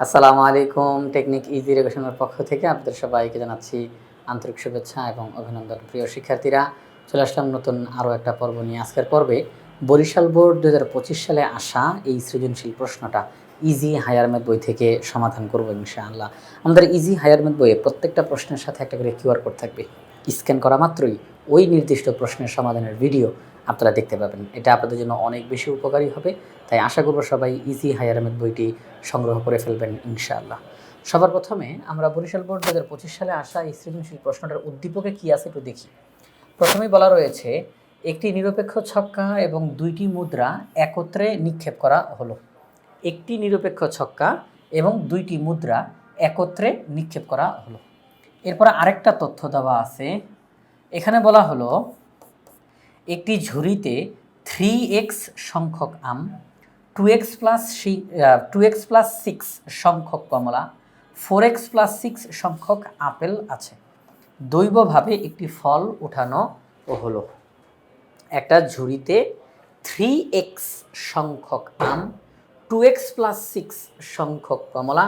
আসসালামু আলাইকুম, technique easy রেগুলেশনের পক্ষ থেকে আপনাদের সবাইকে জানাচ্ছি আন্তরিক শুভেচ্ছা এবং অভিনন্দন। প্রিয় শিক্ষার্থীরা, চলে আসলাম নতুন আরও একটা পর্ব নিয়ে। আজকের পর্বে বরিশাল বোর্ড দু হাজার পঁচিশ সালে আসা এই সৃজনশীল প্রশ্নটা ইজি হায়ার ম্যাথ বই থেকে সমাধান করব ইনশাআল্লাহ। আমাদের ইজি হায়ার ম্যাথ বইয়ে প্রত্যেকটা প্রশ্নের সাথে একটা করে কিউআর কোড থাকবে। স্ক্যান করা মাত্রই ওই নির্দিষ্ট প্রশ্নের সমাধানের ভিডিও আপনারা দেখতে পাবেন। এটা আপনাদের জন্য অনেক বেশি উপকারী হবে। তাই আশা করব সবাই ইজি হায়ার বইটি সংগ্রহ করে ফেলবেন ইনশাআল্লাহ। সবার প্রথমে আমরা বরিশাল বোর্ড দু হাজার পঁচিশ সালে আসা এই সৃজনশীল প্রশ্নটার উদ্দীপকে কী আছে একটু দেখি। প্রথমেই বলা রয়েছে, একটি নিরপেক্ষ ছক্কা এবং দুইটি মুদ্রা একত্রে নিক্ষেপ করা হলো। একটি নিরপেক্ষ ছক্কা এবং দুইটি মুদ্রা একত্রে নিক্ষেপ করা হলো। এরপর আরেকটা তথ্য দেওয়া আছে। এখানে বলা হলো একটি ঝুড়িতে থ্রি এক্স সংখ্যক আম two X plus two X plus six সংখ্যক কমলা ফোর এক্স প্লাস সিক্স সংখ্যক আপেল আছে। দৈবভাবে একটি ফল উঠানো হলো। একটা ঝুড়িতে থ্রি এক্স সংখ্যক আম টু এক্স প্লাস সিক্স সংখ্যক কমলা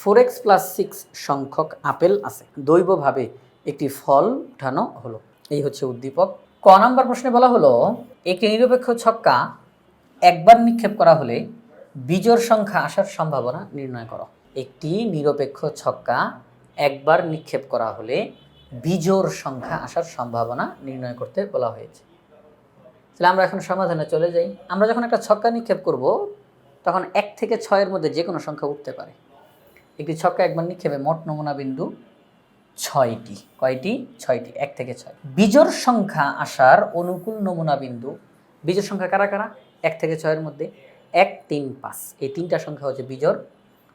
ফোর এক্স প্লাস সিক্স সংখ্যক আপেল আছে। দৈবভাবে একটি ফল উঠানো হলো। এই হচ্ছে উদ্দীপক। ক নাম্বার প্রশ্নে বলা হলো, একটি নিরপেক্ষ ছক্কা একবার নিক্ষেপ করা হলে বিজোড় সংখ্যা আসার সম্ভাবনা নির্ণয় করো। একটি নিরপেক্ষ ছক্কা একবার নিক্ষেপ করা হলে বিজোড় সংখ্যা আসার সম্ভাবনা নির্ণয় করতে বলা হয়েছে। তাহলে আমরা এখন সমাধানে চলে যাই। আমরা যখন একটা ছক্কা নিক্ষেপ করব, তখন এক থেকে ছয়ের মধ্যে যে কোনো সংখ্যা উঠতে পারে। একটি ছক্কা একবার নিক্ষেপে মোট নমুনা বিন্দু ছয়টি। কয়টি? ছয়টি। এক থেকে ছয়। বিজোড় সংখ্যা আসার অনুকূল নমুনা বিন্দু। বিজোড় সংখ্যা কারা কারা? এক থেকে ছয়ের মধ্যে এক, তিন, পাঁচ। এই তিনটা সংখ্যা হচ্ছে বিজোড়।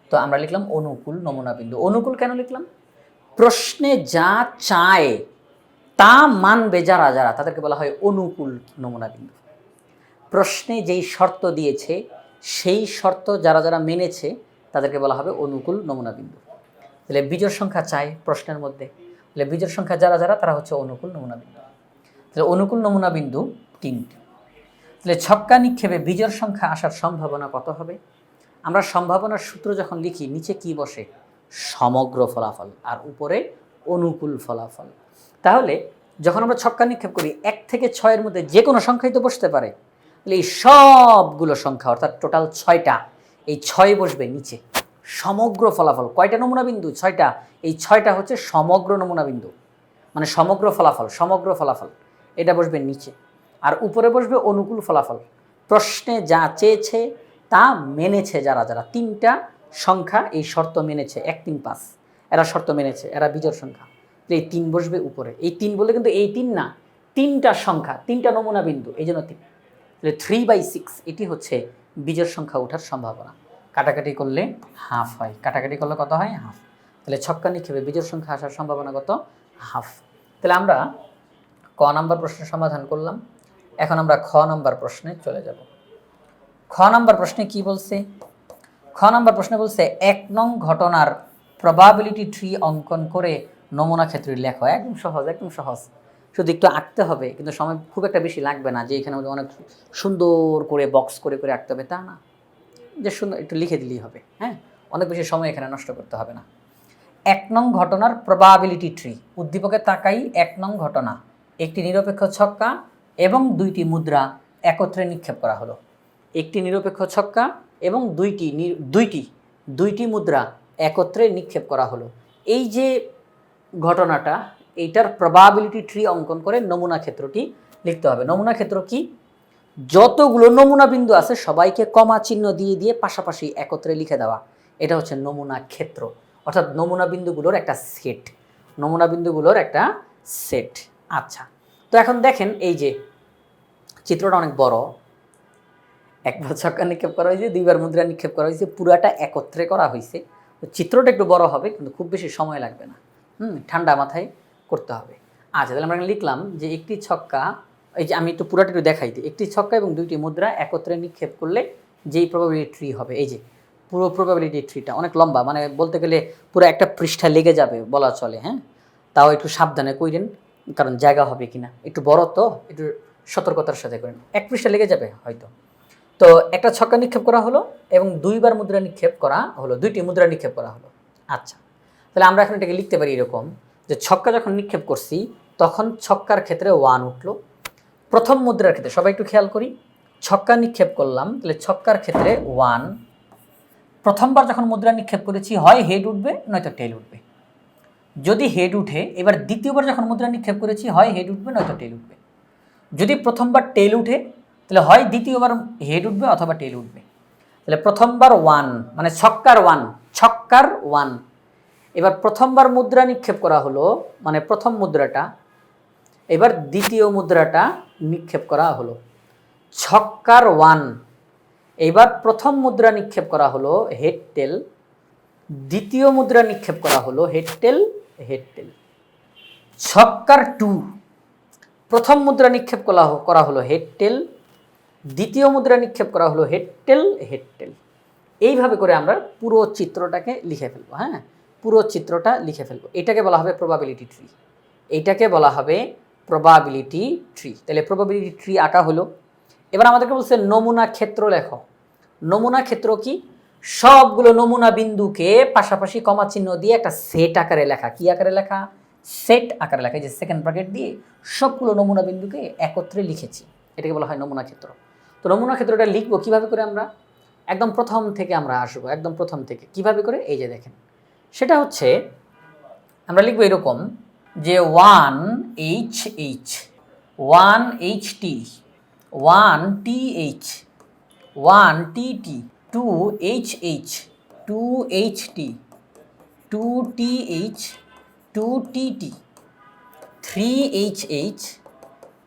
তো আমরা লিখলাম অনুকূল নমুনা বিন্দু। অনুকূল কেন লিখলাম? প্রশ্নে যা চায়, তা মানবে যারা যারা। তাদেরকে বলা হয় অনুকূল নমুনা বিন্দু। প্রশ্নে যেই শর্ত দিয়েছে, সেই শর্ত যারা যারা মেনেছে, তাদেরকে বলা হবে অনুকূল নমুনা বিন্দু। তাহলে বীজের সংখ্যা চাই প্রশ্নের মধ্যে। তাহলে বীজের সংখ্যা যারা যারা, তারা হচ্ছে অনুকূল নমুনা বিন্দু। তাহলে অনুকূল নমুনা বিন্দু তিনটি। তাহলে ছক্কা নিক্ষেপে বীজের সংখ্যা আসার সম্ভাবনা কত হবে? আমরা সম্ভাবনার সূত্র যখন লিখি, নিচে কি বসে? সমগ্র ফলাফল আর উপরে অনুকূল ফলাফল। তাহলে যখন আমরা ছক্কা নিক্ষেপ করি, এক থেকে ছয়ের মধ্যে যে কোনো সংখ্যাই তো বসতে পারে। তাহলে এই সবগুলো সংখ্যা, অর্থাৎ টোটাল ছয়টা, এই ছয় বসবে নিচে। সমগ্র ফলাফল, কয়টা নমুনা বিন্দু? ছয়টা। এই ছয়টা হচ্ছে সমগ্র নমুনা বিন্দু। মানে সমগ্র ফলাফল সমগ্র ফলাফল। এটা বসবে নিচে। আর উপরে বসবে অনুকূল ফলাফল। প্রশ্নে যা চেয়েছে, তা মেনেছে যারা যারা। তিনটা সংখ্যা এই শর্ত মেনেছে। এক, তিন, পাঁচ। এরা শর্ত মেনেছে, এরা বিজোড় সংখ্যা। এই তিন বসবে উপরে। এই তিন বলে কিন্তু এই তিন না। তিনটা সংখ্যা, তিনটা নমুনা বিন্দু। এই জন্য তিন। থ্রি বাই সিক্স এটি হচ্ছে বীজের সংখ্যা ওঠার সম্ভাবনা। কাটাকাটি করলে হাফ হয়। কাটাকাটি করলে কত হয়? হাফ। তাহলে ছক্কা নিক্ষেপে বীজের সংখ্যা আসার সম্ভাবনা কত? হাফ। তাহলে আমরা ক নাম্বার প্রশ্নের সমাধান করলাম। এখন আমরা খ নাম্বার প্রশ্নে চলে যাব। খ নাম্বার প্রশ্নে কি বলছে? খ নাম্বার প্রশ্নে বলছে, এক নং ঘটনার প্রবাবিলিটি ট্রি অঙ্কন করে নমুনা ক্ষেত্রে লেখো। একদম সহজ একদম সহজ। শুধু একটু আঁকতে হবে, কিন্তু সময় খুব একটা বেশি লাগবে না যে এখানে অনেক সুন্দর করে বক্স করে করে আঁকতে হবে। তা না। যে সুন্দর একটু লিখে দিলেই হবে হ্যাঁ? অনেক বেশি সময় এখানে নষ্ট করতে হবে না। এক নং ঘটনার প্রবাবিলিটি ট্রি উদ্দীপকের তাকাই, এক নং ঘটনা। একটি নিরপেক্ষ ছক্কা এবং দুইটি মুদ্রা একত্রে নিক্ষেপ করা হলো। একটি নিরপেক্ষ ছক্কা এবং দুইটি দুইটি দুইটি মুদ্রা একত্রে নিক্ষেপ করা হলো। এই যে ঘটনাটা, এইটার প্রবাবিলিটি ট্রি অঙ্কন করে নমুনা ক্ষেত্রটি লিখতে হবে। নমুনা ক্ষেত্র কি? যতগুলো নমুনা বিন্দু আছে, সবাইকে কমা চিহ্ন দিয়ে দিয়ে পাশাপাশি একত্রে লিখে দেওয়া। এটা হচ্ছে নমুনা ক্ষেত্র। অর্থাৎ নমুনা বিন্দুগুলোর একটা সেট। নমুনা বিন্দুগুলোর একটা সেট। আচ্ছা তো এখন দেখেন এই যে চিত্রটা অনেক বড়। একবার ছক্কা নিক্ষেপ করা হয়েছে, দুইবার মুদ্রা নিক্ষেপ করা হয়েছে, পুরাটা একত্রে করা হয়েছে। চিত্রটা একটু বড় হবে, কিন্তু খুব বেশি সময় লাগবে না। হুম, ঠান্ডা মাথায় করতে হবে। আচ্ছা তাহলে আমরা লিখলাম যে একটি ছক্কা এই যে আমি একটু পুরাটা একটু দেখাই দিই। একটি ছক্কা এবং দুইটি মুদ্রা একত্রে নিক্ষেপ করলে যেই প্রবাবিলিটি ট্রি হবে, এই যে পুরো প্রবাবিলিটি ট্রিটা অনেক লম্বা মানে বলতে গেলে পুরো একটা পৃষ্ঠা লেগে যাবে বলা চলে হ্যাঁ? তাও একটু সাবধানে কইরেন, কারণ জায়গা হবে কিনা। একটু বড় তো, একটু সতর্কতার সাথে করেন। এক পৃষ্ঠা লেগে যাবে হয়তো। তো একটা ছক্কা নিক্ষেপ করা হলো এবং দুইবার মুদ্রা নিক্ষেপ করা হলো, দুইটি মুদ্রা নিক্ষেপ করা হলো। আচ্ছা তাহলে আমরা এখন এটাকে লিখতে পারি এরকম যে ছক্কা যখন নিক্ষেপ করছি, তখন ছক্কার ক্ষেত্রে ওয়ান উঠল। প্রথম মুদ্রার ক্ষেত্রে, সবাই একটু খেয়াল করি, ছক্কা নিক্ষেপ করলাম, তাহলে ছক্কার ক্ষেত্রে ওয়ান প্রথমবার যখন মুদ্রা নিক্ষেপ করেছি, হয় হেড উঠবে, নয়তো টেল উঠবে। যদি হেড উঠে, এবার দ্বিতীয়বার যখন মুদ্রা নিক্ষেপ করেছি, হয় হেড উঠবে, নয়তো টেল উঠবে। যদি প্রথমবার টেল উঠে, তাহলে হয় দ্বিতীয়বার হেড উঠবে অথবা টেল উঠবে। তাহলে প্রথমবার ওয়ান মানে ছক্কার ওয়ান ছক্কার ওয়ান এবার প্রথমবার মুদ্রা নিক্ষেপ করা হলো মানে প্রথম মুদ্রাটা এবার দ্বিতীয় মুদ্রাটা নিক্ষেপ করা হলো। ছক্কার ওয়ান। এবার প্রথম মুদ্রা নিক্ষেপ করা হলো হেড টেল দ্বিতীয় মুদ্রা নিক্ষেপ করা হলো হেড টেল হেড টেল ছক্কার টু। প্রথম মুদ্রা নিক্ষেপ করা করা হলো হেড টেল দ্বিতীয় মুদ্রা নিক্ষেপ করা হলো হেড টেল হেড টেল এইভাবে করে আমরা পুরো চিত্রটাকে লিখে ফেলব হ্যাঁ? পুরো চিত্রটা লিখে ফেলব। এটাকে বলা হবে প্রবাবিলিটি ট্রি এইটাকে বলা হবে প্রবাবিলিটি ট্রি তাহলে প্রবাবিলিটি ট্রি আঁকা হলো। এবার আমাদেরকে বলছে নমুনা ক্ষেত্র লেখো। নমুনা ক্ষেত্র কি? সবগুলো নমুনা বিন্দুকে পাশাপাশি কমা চিহ্ন দিয়ে একটা সেট আকারে লেখা। কি আকারে লেখা? সেট আকারে লেখা। যে সেকেন্ড ব্র্যাকেট দিয়ে সবগুলো নমুনা বিন্দুকে একত্রে লিখেছি। এটাকে বলা হয় নমুনা ক্ষেত্র। তো নমুনা ক্ষেত্রটা লিখব কীভাবে করে আমরা? একদম প্রথম থেকে আমরা আসব, একদম প্রথম থেকে। কীভাবে করে? এই যে দেখেন। সেটা হচ্ছে আমরা লিখব এরকম যে one H H one H T one T H one T T two H H two H T two T H two T T three H H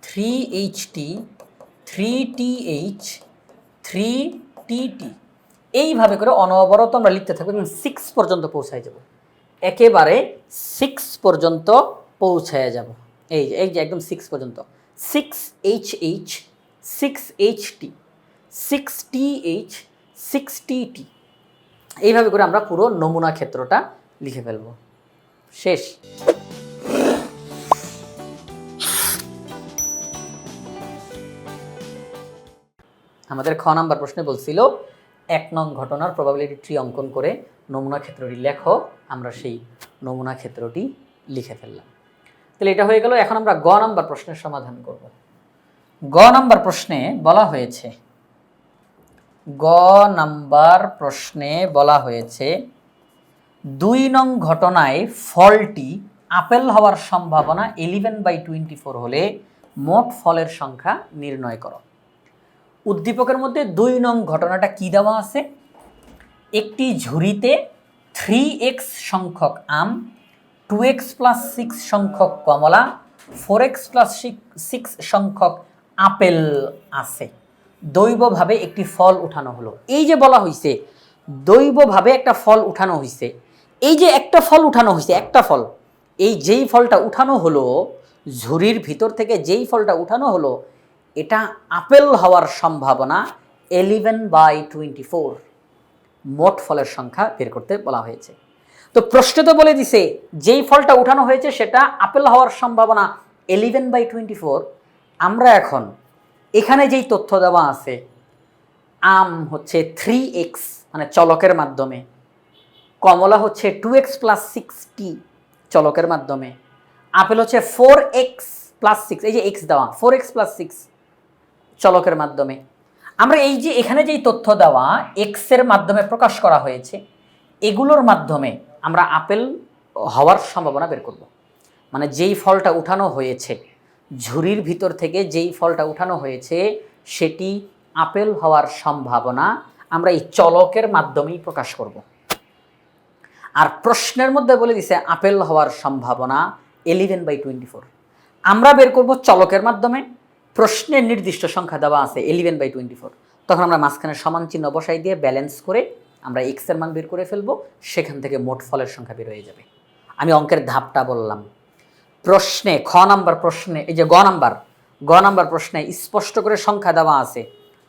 three H T three T H three T T এইভাবে করে অনবরত আমরা লিখতে থাকব এবং six পর্যন্ত পৌঁছায় যাব। একেবারে সিক্স পর্যন্ত পৌঁছায় যাব। এই যে এই যে একদম সিক্স পর্যন্ত। Six H H six H T six T H six T T এইভাবে করে আমরা পুরো নমুনা ক্ষেত্রটা লিখে ফেলব। শেষ। আমাদের খ নাম্বার প্রশ্নে বলছিল এক নং ঘটনার প্রবাবিলিটি ট্রি অঙ্কন করে নমুনা ক্ষেত্রটি লেখো, আমরা সেই নমুনা ক্ষেত্রটি লিখে ফেললাম। তাহলে এটা হয়ে গেল, এখন আমরা গ নাম্বার প্রশ্নের সমাধান করব। গ নাম্বার প্রশ্নে বলা হয়েছে, গ নাম্বার প্রশ্নে বলা হয়েছে, দুই নং ঘটনায় ফলটি আপেল হওয়ার সম্ভাবনা ইলেভেন বাই টোয়েন্টি ফোর হলে মোট ফলের সংখ্যা নির্ণয় করো। উদ্দীপকের মধ্যে দুই নং ঘটনাটা কি দেওয়া আছে? একটি ঝুড়িতে থ্রি এক্স সংখ্যক আম টু এক্স প্লাস সিক্স সংখ্যক কমলা ফোর এক্স প্লাস সিক্স সংখ্যক আপেল আছে। দৈবভাবে একটি ফল উঠানো হলো। এই যে বলা হয়েছে দৈবভাবে একটা ফল উঠানো হয়েছে এই যে একটা ফল উঠানো হয়েছে একটা ফল, এই যেই ফলটা উঠানো হলো, ঝুড়ির ভিতর থেকে যেই ফলটা উঠানো হলো এটা আপেল হওয়ার সম্ভাবনা এলিভেন বাই টোয়েন্টি ফোর মোট ফলের সংখ্যা বের করতে বলা হয়েছে। তো প্রশ্নে তো বলে দিছে, যেই ফলটা উঠানো হয়েছে সেটা আপেল হওয়ার সম্ভাবনা এলিভেন বাই টোয়েন্টি ফোর আমরা এখন এখানে যেই তথ্য দেওয়া আছে, আম হচ্ছে থ্রি এক্স মানে চলকের মাধ্যমে, কমলা হচ্ছে টু এক্স প্লাস সিক্সটি চলকের মাধ্যমে, আপেল হচ্ছে ফোর এক্স প্লাস সিক্স এই যে এক্স দেওয়া ফোর এক্স প্লাস সিক্স চলকের মাধ্যমে। আমরা এই যে, এখানে যেই তথ্য দেওয়া এক্সের মাধ্যমে প্রকাশ করা হয়েছে, এগুলোর মাধ্যমে আমরা আপেল হওয়ার সম্ভাবনা বের করব। মানে যেই ফলটা উঠানো হয়েছে, ঝুড়ির ভিতর থেকে যেই ফলটা উঠানো হয়েছে, সেটি আপেল হওয়ার সম্ভাবনা আমরা এই চলকের মাধ্যমেই প্রকাশ করব। আর প্রশ্নের মধ্যে বলে দিছে, আপেল হওয়ার সম্ভাবনা এলিভেন বাই টোয়েন্টি ফোর আমরা বের করব চলকের মাধ্যমে। প্রশ্নের নির্দিষ্ট সংখ্যা দেওয়া আছে এলিভেন বাই টোয়েন্টি ফোর তখন আমরা মাঝখানে সমান চিহ্ন বসাই দিয়ে ব্যালেন্স করে আমরা এক্সের মান বের করে ফেলব, সেখান থেকে মোট ফলের সংখ্যা বের হয়ে যাবে। আমি অঙ্কের ধাপটা বললাম। প্রশ্নে, খ নাম্বার প্রশ্নে, এই যে গ নাম্বার গ নাম্বার প্রশ্নে স্পষ্ট করে সংখ্যা দেওয়া আছে।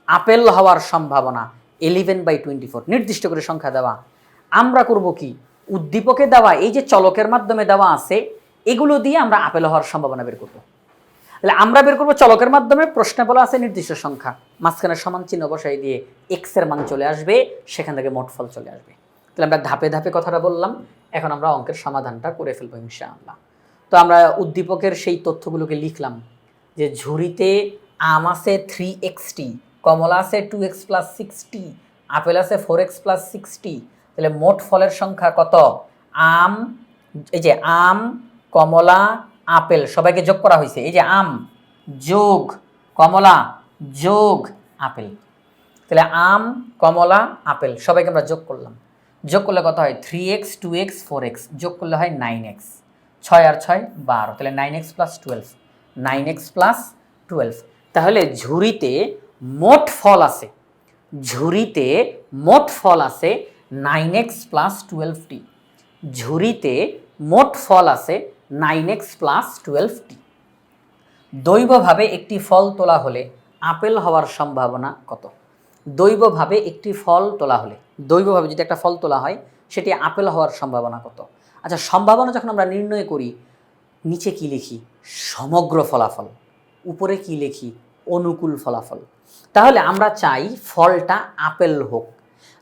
আপেল হওয়ার সম্ভাবনা এলিভেন বাই টোয়েন্টি ফোর নির্দিষ্ট করে সংখ্যা দেওয়া। আমরা করব কি? উদ্দীপকে দেওয়া, এই যে চলকের মাধ্যমে দেওয়া আছে, এগুলো দিয়ে আমরা আপেল হওয়ার সম্ভাবনা বের করব। তাহলে আমরা বের করব চলকের মাধ্যমে, প্রশ্নে বলা আছে নির্দিষ্ট সংখ্যা। মাঝখানে সমান চিহ্ন বসাই দিয়ে এক্সের মান চলে আসবে, সেখান থেকে মোট ফল চলে আসবে। তাহলে আমরা ধাপে ধাপে কথাটা বললাম, এখন আমরা অঙ্কের সমাধানটা করে ফেলব ইনশাআল্লাহ। তো আমরা উদ্দীপকের সেই তথ্যগুলোকে লিখলাম, যে ঝুড়িতে আম আছে থ্রি এক্সটি কমলা আছে টু এক্স প্লাস সিক্সটি আপেল আছে ফোর এক্স প্লাস সিক্সটি তাহলে মোট ফলের সংখ্যা কত? আম, এই যে আম, কমলা আপেল, সবাইকে যোগ করা হয়েছে। এই যে আম, যোগ, কমলা, যোগ, আপেল। তাহলে আম, কমলা, আপেল, সবাইকে আমরা যোগ করলাম। যোগ করলে কত হয়? Three X two X four X যোগ করলে হয় নাইন এক্স ছয় আর ছয়, বারো। তাহলে nine X plus twelve nine X plus twelve তাহলে ঝুড়িতে মোট ফল আছে। ঝুড়িতে মোট ফল আছে নাইন এক্স প্লাস টুয়েলভটি ঝুড়িতে মোট ফল আছে নাইন এক্স প্লাস টুয়েলভটি দৈবভাবে একটি ফল তোলা হলে আপেল হওয়ার সম্ভাবনা কত? দৈবভাবে একটি ফল তোলা হলে, দৈবভাবে যদি একটা ফল তোলা হয়, সেটি আপেল হওয়ার সম্ভাবনা কত? আচ্ছা সম্ভাবনা যখন আমরা নির্ণয় করি, নিচে কি লিখি? সমগ্র ফলাফল। উপরে কি লিখি? অনুকূল ফলাফল। তাহলে আমরা চাই ফলটা আপেল হোক।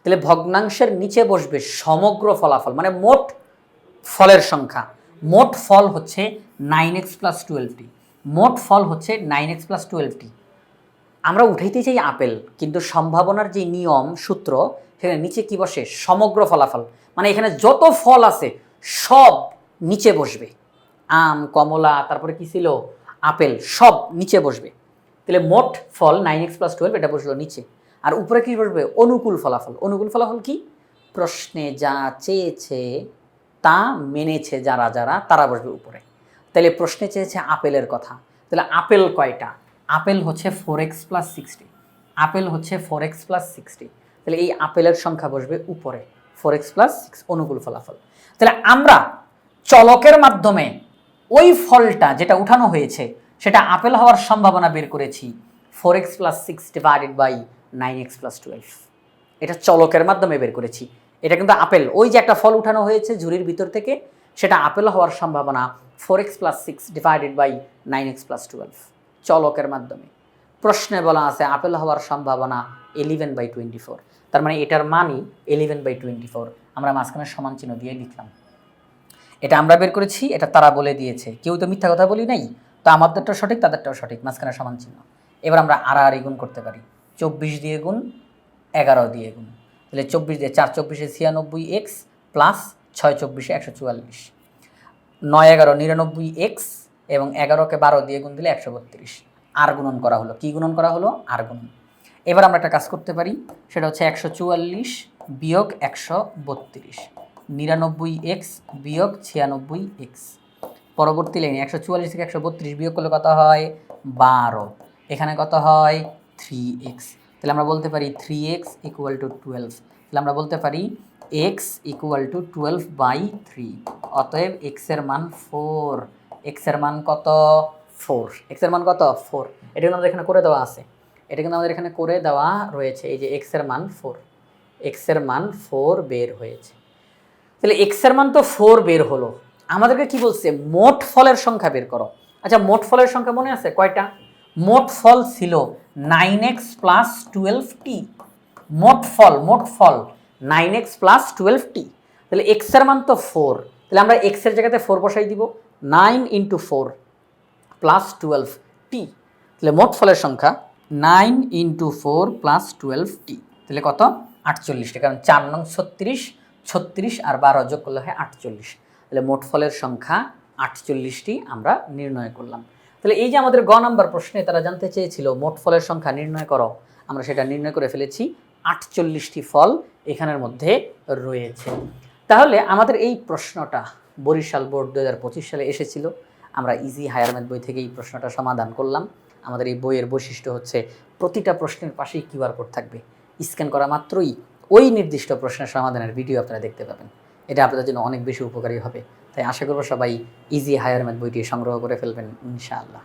তাহলে ভগ্নাংশের নিচে বসবে সমগ্র ফলাফল মানে মোট ফলের সংখ্যা। মোট ফল হচ্ছে নাইন এক্স প্লাস টুয়েলভটি মোট ফল হচ্ছে নাইন এক্স প্লাস টুয়েলভটি আমরা উঠাইতে চাই আপেল, কিন্তু সম্ভাবনার যে নিয়ম সূত্র সেখানে নিচে কি বসে? সমগ্র ফলাফল। মানে এখানে যত ফল আছে, সব নিচে বসবে। আম, কমলা, তারপরে কি ছিল? আপেল, সব নিচে বসবে। তাহলে মোট ফল নাইন এক্স প্লাস টুয়েলভ এটা বসল নিচে। আর উপরে কি বসবে? অনুকূল ফলাফল। অনুকূল ফলাফল কি? প্রশ্নে যা চেয়েছে তা মেনেছে যারা যারা, তারা বসবে উপরে। তাহলে প্রশ্নে চেয়েছে আপেলের কথা। তাহলে আপেল কয়টা? আপেল হচ্ছে ফোর এক্স প্লাস সিক্সটি আপেল হচ্ছে ফোর এক্স প্লাস সিক্সটি তাহলে এই আপেলের সংখ্যা বসবে উপরে। ফোর এক্স প্লাস সিক্স অনুকূল ফলাফল। তাহলে আমরা চলকের মাধ্যমে ওই ফলটা যেটা উঠানো হয়েছে, সেটা আপেল হওয়ার সম্ভাবনা বের করেছি। Four X plus six divided by nine X plus twelve এটা চলকের মাধ্যমে বের করেছি। এটা কিন্তু আপেল ওই যে একটা ফল উঠানো হয়েছে ঝুড়ির ভিতর থেকে, সেটা আপেল হওয়ার সম্ভাবনা four X plus six divided by nine X plus twelve চলকের মাধ্যমে। প্রশ্নে বলা আছে আপেল হওয়ার সম্ভাবনা এলিভেন বাই টোয়েন্টি ফোর তার মানে এটার মানই এলিভেন বাই টোয়েন্টি ফোর আমরা মাঝখানে সমান চিহ্ন দিয়ে লিখলাম। এটা আমরা বের করেছি, এটা তারা বলে দিয়েছে। কেউ তো মিথ্যা কথা বলি নাই, তো আমাদেরটাও সঠিক, তাদেরটাও সঠিক, মাঝখানে সমান চিহ্ন। এবার আমরা আড়াআড়ি গুণ করতে পারি। চব্বিশ দিয়ে গুণ, এগারো দিয়ে গুণ। তাহলে চব্বিশ দিয়ে চার চব্বিশে ছিয়ানব্বই এক্স প্লাস ছয় চব্বিশে একশো চুয়াল্লিশ। নয় এগারো নিরানব্বই এক্স এবং এগারোকে বারো দিয়ে গুণ দিলে একশো বত্রিশ। আর গুণন করা হলো। কী গুণন করা হলো? আর গুণন। এবার আমরা একটা কাজ করতে পারি। সেটা হচ্ছে একশো চুয়াল্লিশ বিয়োগ একশো বত্রিশ। নিরানব্বই এক্স বিয়োগ ছিয়ানব্বই এক্স পরবর্তী লাইনে একশো চুয়াল্লিশ থেকে একশো বত্রিশ বিয়োগ করলে কত হয়? বারো। এখানে কত হয়? থ্রি এক্স তাহলে আমরা বলতে পারি three X equal to twelve তাহলে আমরা বলতে পারি X equal to twelve by three অতএব এক্সের মান ফোর এক্সের মান কত? ফোর এক্সের মান কত? ফোর এটা কিন্তু আমাদের এখানে করে দেওয়া আছে। এটা কিন্তু আমাদের এখানে করে দেওয়া রয়েছে। এই যে এক্সের মান ফোর এক্সের মান ফোর বের হয়েছে। তাহলে এক্সের মান তো ফোর বের হলো। আমাদেরকে কি বলছে? মোট ফলের সংখ্যা বের করো। আচ্ছা মোট ফলের সংখ্যা মনে আছে? কয়টা? মোট ফল ছিল নাইন এক্স প্লাস টুয়েলভ টি। মোট ফল মোট ফল নাইন এক্স প্লাস টুয়েলভ টি। তাহলে এক্সের মান তো ফোর তাহলে আমরা এক্সের জায়গাতে ফোর বসাই দিব। Nine into four plus twelve টি তাহলে মোট ফলের সংখ্যা nine into four plus twelve টি তাহলে কত? আটচল্লিশটি কারণ চার নং ছত্রিশ ছত্রিশ আর বারো যোগ করলে হয় আটচল্লিশ। তাহলে মোট ফলের সংখ্যা আটচল্লিশটি আমরা নির্ণয় করলাম। তাহলে এই যে আমাদের গ নাম্বার প্রশ্নে তারা জানতে চেয়েছিল, মোট ফলের সংখ্যা নির্ণয় করো, আমরা সেটা নির্ণয় করে ফেলেছি, আটচল্লিশটি ফল এখানের মধ্যে রয়েছে। তাহলে আমাদের এই প্রশ্নটা বরিশাল বোর্ড দু হাজার পঁচিশ সালে এসেছিল, আমরা ইজি হায়ার ম্যাথ বই থেকে এই প্রশ্নটা সমাধান করলাম। আমাদের এই বইয়ের বৈশিষ্ট্য হচ্ছে প্রতিটা প্রশ্নের পাশেই কিউআর কোড থাকবে। স্ক্যান করা মাত্রই ওই নির্দিষ্ট প্রশ্নের সমাধানের ভিডিও আপনারা দেখতে পাবেন। এটা আপনাদের জন্য অনেক বেশি উপকারী হবে। তাই আশা করব সবাই ইজি হায়ার ম্যাথ বইটি সংগ্রহ করে ফেলবেন ইনশাআল্লাহ।